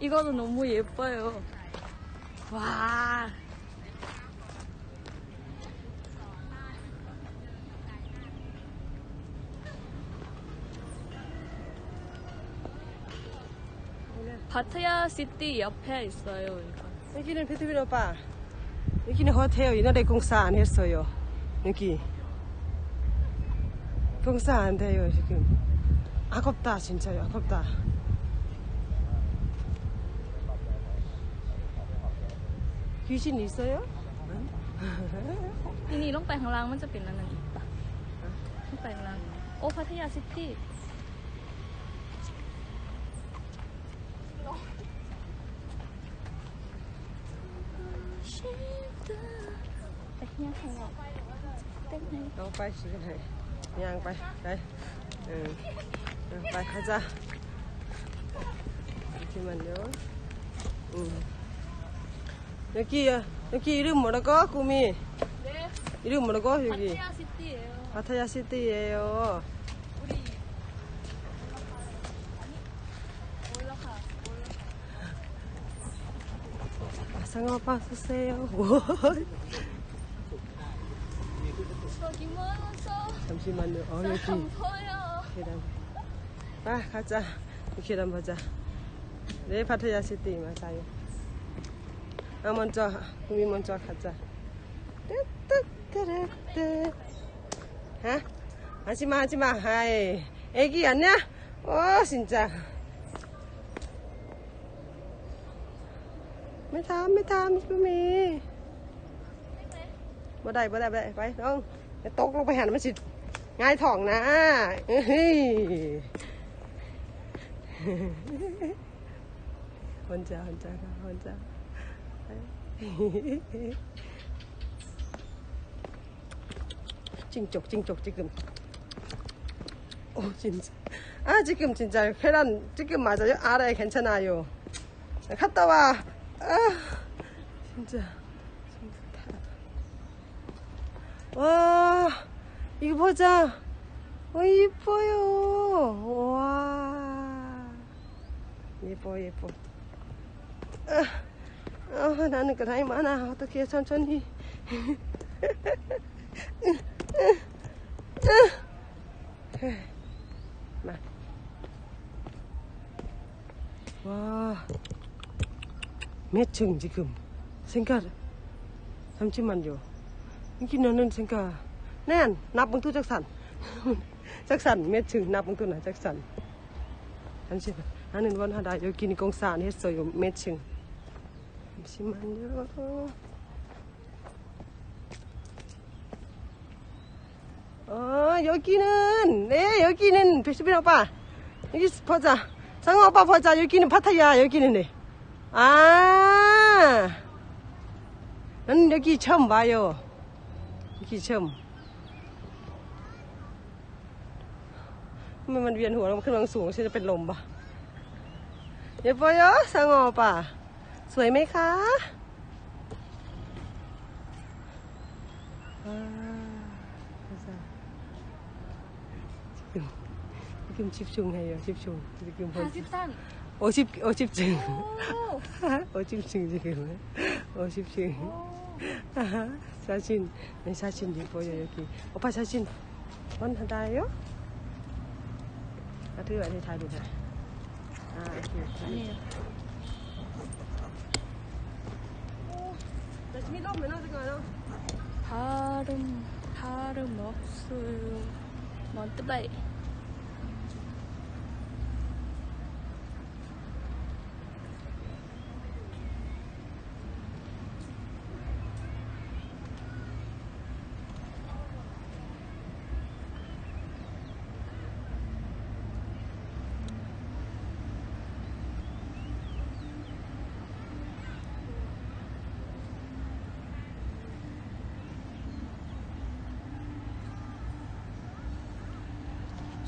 이거는 너무 예뻐요. 와. 파타야 시티 옆에 있어요 이거. 여기는 피트빈 오빠 여기는 호텔 이날에 공사 안 했어요. 여기. 공사 안 돼요 지금. 아깝다 진짜요. 아깝다 귀신 있어요? ทีนี้ลงไปข้างล่างมันจะเป็นอันนั้นอีกปะลงไปข้างล่างโอ้พัทยาซิตี้ไปเนี่ยข้างล่างเต้นไหน เอาไปสิกันให้ย่างไปไปเออเออไป가자 잠시만요 음. 여기 여기 이름 뭐라고 구미 네. 이름 뭐라고 여기? 파타야 시티예요. 파타야 시티예요. 우리 올라가 상어밥 쓰세요. 저기 멀어서 잠시만요. 어잘 여기. 계단. 아 가자. 이 계단 보자. 네 파타야 시티 맞아요 아 먼저 구미 먼저 가자 뚜뚜뚜뚜 아 하지마 하지마 아이 애기 안냐 어 진짜 ไม่ทำไม่ทำพี่มีบ่ได้บ่ได้บ่ได้ไปน้องอย่าตกลงไปหันมันสิง่ายถ่องนะเฮ้ยคนจ้าคนจ้าค่ะคนจ้า 찡쪽 찡쪽 지금. 오 진짜. 아 지금 진짜 회란 지금 맞아요? 알아요? 괜찮아요? 갔다 와. 아, 진짜. 와 이거 보자. 어 이뻐요. 와. 예뻐 예뻐. 아, 아 나는 그 나이 많아 어떻게 천천히 마. 와 몇 층 지금 생각 잠시만요 여기는 생각 난 나쁜 작산 작산 몇 층 나쁜 투나 작산 잠시만 나는 원하다 여기는 공사 안 했어요 몇 층 잠시만요. 어, 여기는, 네, 여기는 백수빈 오빠. 여기 보자. 상호 오빠 보자. 여기는 파타야, 여기는 네. 아, 난 여기 처음 봐요. 여기 처음. 그러면 위안 후랑 그냥 수, 진짜 별로 안 봐. 예뻐요? 상어 오빠. สงอป่ะ สวยไหมคะอ่า 지금 지금 집중해요 집중 지금 벌써 다시탄 50 50층 오 50층 지금 50층 사진 내 사진 예뻐요 여기 오빠 사진 원하다요? 아 들어 안에 다 들어 아 이렇게 아니에요 발음 발음 없어요 먼트바이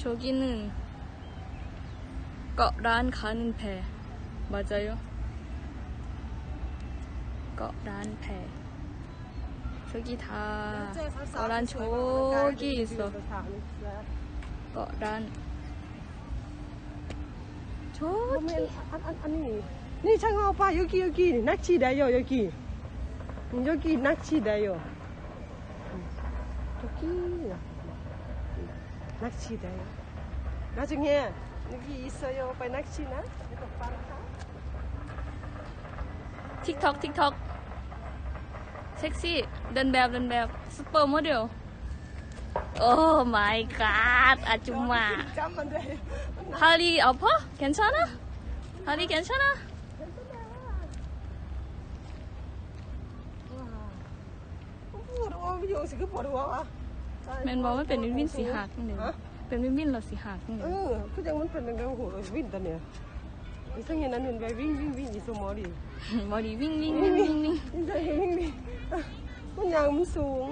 저기는 거란 가는 배. 맞아요? 거란 배. 저기 다 거란 저기 있어. 거란. 저기. 아, 아, 아니. 네 장아 오빠 여기 여기. 낙지다요 여기. 음, 여기 낙지다요. 음, 여기. 낚시다 요. 나중에 여기 있어 요. 오빠 낚시 나? 이거 빵 카? 틱톡 틱 톡. 섹시 런벨 런벨 슈퍼 모 델. 오 마이 갓 아줌 마. 할리 아 파? 괜찮 아? 할리 괜찮 아? 괜찮 아. 와. 뭐로 여기서 그 버려 와. แมนบอกว่าเป็นวินวินสีหักหนึ่งเป็นวินวินเราสีหักหนึ่งเออคือจังมันเป็นยังหัววินตอนเนี้ยอีสังเห็นั้นเห็นไปวิ่งวิ่งวิ่งอีสมอดีมอดีวิ่งวิ่งวิ่งวิ่งวิ่งอีสังเห็นวิ่งวิ่งมันยางมันสูง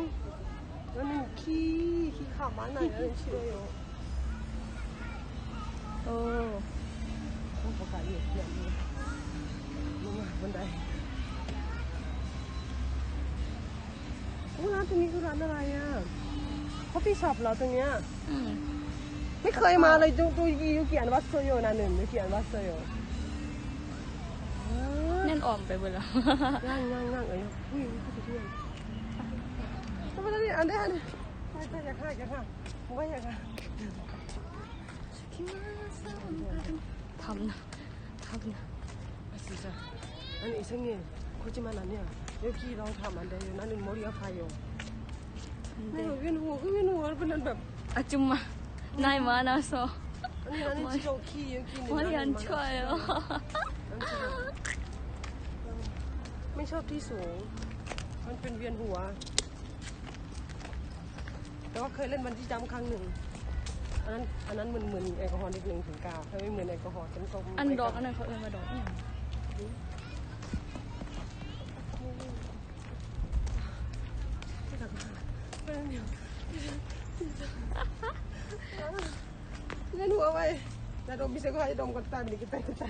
แล้วิ่งขี้ขี้ขามาหน่อยแล้วเชื่ออยู่โอ้ต้องประกาศเยียเหยงมาบนไดร้านตรงนี้คือร้านอะไรอะ เขาฟี่ชอบเราตรงเนี้ยไม่เคยมาเลยดูดูยูเกียนวัดโซโยนะหนึ่งยูเกียนวัดโซโยแน่นออมไปเบิดแล้ว ย่างย่างย่างเอ้ยอุ้ยเขาไปเที่ยวทำไมต้องนี่อันเดียอันเดีไม่อยากฆ่าอยากฆ่าผมไม่อยากฆ่าทำนะทำนะสิจ้ะอันนี้ฉันเงี้ยคุจิมานันเนี่ยเดี๋ยวพี่ลองทำอันเดียนั่นหนึ่งโมริอาพายโย 기는 뭐 그냥 แบบ 아줌마 나이 많아서 아니 나는 머리- 지금 키 여기 있는 머리 나는 안 많아. 좋아요 ไม่ชอบที่สูง มันเป็นเวียนหัว แต่ว่าเคยเล่นบันที่จำครั้งหนึ่ง อันนั้นอันนั้นมึนมึนๆแอลกอฮอล์นิดนึงถึงกาวถ้าไม่มึนแอลกอฮอล์ต้มต้ม 안ดอกอันนั้นเขาเอิ้นมาดอกอีหยัง เล่นหัวไปแต่ดมพิเศษก็ให้ดมก่อนตาย Yan huwaway. Narubis ako kayo dong kontan, di kita kita.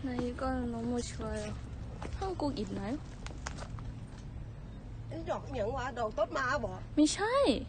나 이거 너무 좋아 요. 한국인 나 요? 인 정, 인 정, 와, 너, 너, 마, 뭐. 미샤 이.